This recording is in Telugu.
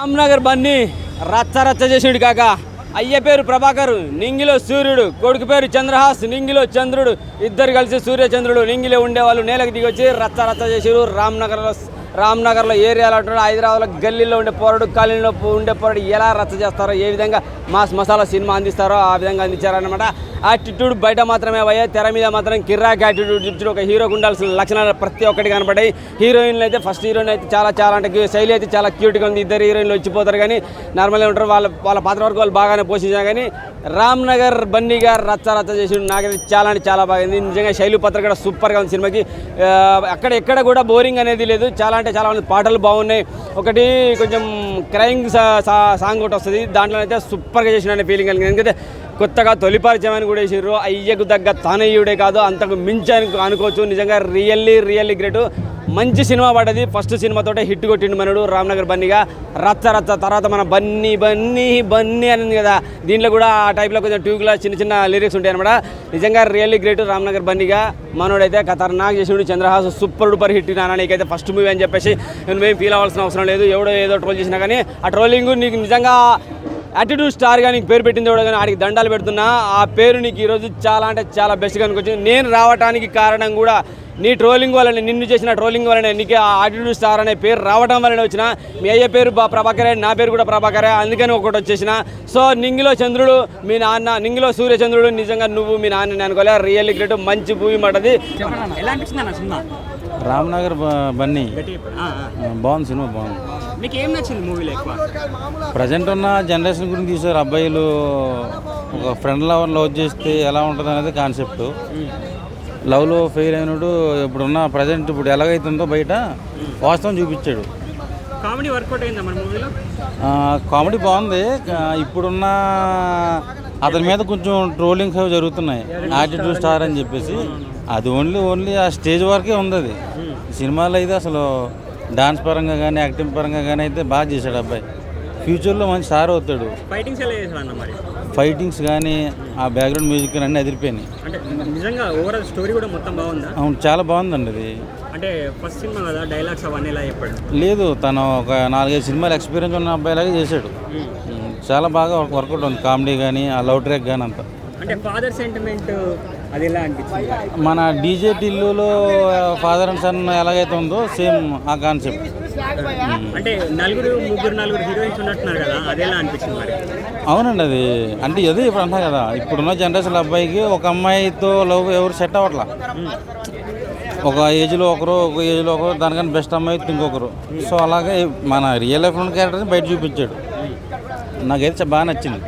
రామ్నగర్ బన్ని రచ్చ రచ్చ చేసిండు కాక. అయ్య పేరు ప్రభాకర్ నింగిలో సూర్యుడు కొడుకు పేరు చంద్రహాస్ నింగిలో చంద్రుడు ఇద్దరు కలిసి సూర్యచంద్రుడు నింగిలో ఉండేవాళ్ళు నేలకు దిగొచ్చి వచ్చి రచ్చ రచ్చ చేసారు రామ్నగర్లో రామ్నగర్లో ఏరియాలో అంటున్నాడు హైదరాబాద్లో గల్లీలో ఉండే పోరాడు కాలనీలో ఉండే పోరాడు ఎలా రచ్చ చేస్తారో ఏ విధంగా మాస్ మసాలా సినిమా అందిస్తారో ఆ విధంగా అందించారనమాట యాటిట్యూడ్ బయట మాత్రమే అయ్యా తెర మీద మాత్రం కిర్రాక్ యాటిట్యూడ్ చూపించిన ఒక హీరోకు ఉండాల్సిన లక్షణాలు ప్రతి ఒక్కటి కనపడాయి హీరోయిన్లు అయితే ఫస్ట్ హీరోయిన్ అయితే చాలా చాలా అంటే క్యూ- శైలి అయితే చాలా క్యూట్గా ఉంది. ఇద్దరు హీరోయిన్లు వచ్చిపోతారు కానీ నార్మల్గా ఉంటారు. వాళ్ళ వాళ్ళ పాత్ర వరకు వాళ్ళు బాగానే పోషించారు కానీ రామ్నగర్ బన్నీ గారు రచ్చ రచ్చ చేసి నాకైతే చాలా అంటే చాలా బాగుంది నిజంగా శైలి పాత్ర కూడా సూపర్గా ఉంది సినిమాకి. అక్కడ ఎక్కడ కూడా బోరింగ్ అనేది లేదు. చాలా అంటే చాలా మంది పాటలు బాగున్నాయి. ఒకటి కొంచెం క్రైమ్ సాంగ్ ఒకటి వస్తుంది. దాంట్లో అయితే సూపర్గా చేసిన ఫీలింగ్ కలిగింది. ఎందుకంటే కొత్తగా తొలి పరిచయం కూడా వేసారు అయ్యకు తగ్గ తనయుడే కాదు అంతకు మించి అనుకోవచ్చు. నిజంగా రియల్లీ రియల్లీ గ్రేట్. మంచి సినిమా పడ్డది. ఫస్ట్ సినిమాతోటే హిట్ కొట్టిండు మనడు రామ్నగర్ బన్నీగా. రచ్చ రచ్చ. తర్వాత మన బన్నీ బన్నీ బన్నీ అని కదా. దీంట్లో కూడా ఆ టైప్లో కొంచెం ట్యూబ్లో చిన్న చిన్న లిరిక్స్ ఉంటాయి అనమాట నిజంగా రియల్లీ గ్రేట్ రామ్నగర్ బన్నీగా. మనోడైతే ఖతర్నాక్ చేసిండు. చంద్రహాస్ సూపర్ డూపర్ హిట్ నాన్న నీకైతే ఫస్ట్ మూవీ అని చెప్పేసి నువ్వేం ఫీల్ అవ్వాల్సిన అవసరం లేదు. ఎవడో ఏదో ట్రోల్ చేసినా కానీ ఆ ట్రోలింగ్ నీకు నిజంగా యాటిట్యూడ్ స్టార్గా నీకు పేరు పెట్టింది కూడా కానీ ఆడికి దండాలు పెడుతున్నా. ఆ పేరు నీకు ఈరోజు చాలా అంటే చాలా బెస్ట్గా అనుకొచ్చింది నేను రావడానికి కారణం కూడా నీ ట్రోలింగ్ వల్లనే నిన్ను చేసిన ట్రోలింగ్ వల్లనే నీకు ఆ యాటిట్యూడ్ స్టార్ అనే పేరు రావడం వల్లనే వచ్చిన. మీ అయ్య పేరు బా ప్రభాకరే నా పేరు కూడా ప్రభాకరే అందుకని ఒకటి వచ్చేసిన. సో నింగిలో చంద్రుడు మీ నాన్న నింగిలో సూర్యచంద్రుడు నిజంగా నువ్వు మీ నాన్న అనుకోలే. రియల్లీ గ్రేట్ మంచి మూవీ మాటది. రామ్నగర్ బ- బన్నీ. బాగుంది సినిమా బాగుంది. మీకు ఏం నచ్చింది మూవీలో ఎక్కువ? ప్రజెంట్ ఉన్న జనరేషన్ గురించి తీసారు అబ్బాయిలు ఒక ఫ్రెండ్ లవర్ లవ్ చేస్తే ఎలా ఉంటుంది అనేది కాన్సెప్ట్ లవ్లో ఫెయిల్ అయినప్పుడు ఇప్పుడున్న ప్రజెంట్ ఇప్పుడు ఎలాగైతుందో బయట వాస్తవం చూపించాడు. కామెడీ వర్కౌట్ అయిందా మన మూవీలో? ఆ, కామెడీ బాగుంది. ఇప్పుడున్న అతని మీద కొంచెం ట్రోలింగ్స్ అవి జరుగుతున్నాయి. యాటిట్యూడ్ స్టార్ అని చెప్పేసి. అది ఓన్లీ ఓన్లీ ఆ స్టేజ్ వరకే ఉంది అది సినిమాలో అయితే అసలు డాన్స్ పరంగా కానీ యాక్టింగ్ పరంగా కానీ అయితే బాగా చేశాడు అబ్బాయి. ఫ్యూచర్లో మంచి స్టార్ అవుతాడు. ఫైటింగ్స్ ఎలా చేశాడు అన్న మరి? ఫైటింగ్స్ కానీ ఆ బ్యాక్గ్రౌండ్ మ్యూజిక్ కానీ అన్నీ అదిరిపోయినాయి. అంటే నిజంగా ఓవరాల్ స్టోరీ కూడా మొత్తం బాగుందా? అవును చాలా బాగుందండి అది. అంటే ఫస్ట్ సినిమా కదా డైలాగ్స్ అవన్నీ ఎలా చెప్పాడు? లేదు తను ఒక నాలుగైదు సినిమాలు ఎక్స్పీరియన్స్ ఉన్న అబ్బాయిలాగే చేశాడు. ఉమ్, చాలా బాగా వర్కౌట్ ఉంది. కామెడీ కానీ ఆ లవ్ ట్రాక్ కానీ అంతా. అంటే ఫాదర్ సెంటిమెంట్ అది ఎలా అనిపించింది? మన డీజే టిల్లులో ఫాదర్ అండ్ సన్ ఎలాగైతే ఉందో సేమ్ ఆ కాన్సెప్ట్ అంటే నలుగురు ముగ్గురు నలుగురు హీరోయిన్స్ ఉన్నట్టున్నారు కదా అదేలా అనిపించింది మరి? అవునండి అది అంటే అదే ఇప్పుడు అంటున్నా కదా ఇప్పుడున్న జనరేషన్ అబ్బాయికి ఒక అమ్మాయితో లవ్ ఎవరు సెట్ అవ్వట్లా? ఒక ఏజ్లో ఒకరు ఒక ఏజ్లో ఒకరు దానికన్నా బెస్ట్ అమ్మాయి ఇంకొకరు. సో అలాగే మన రియల్ లైఫ్ ఉన్న క్యారెక్టర్ని బయట చూపించాడు. నాకైతే బాగా నచ్చింది.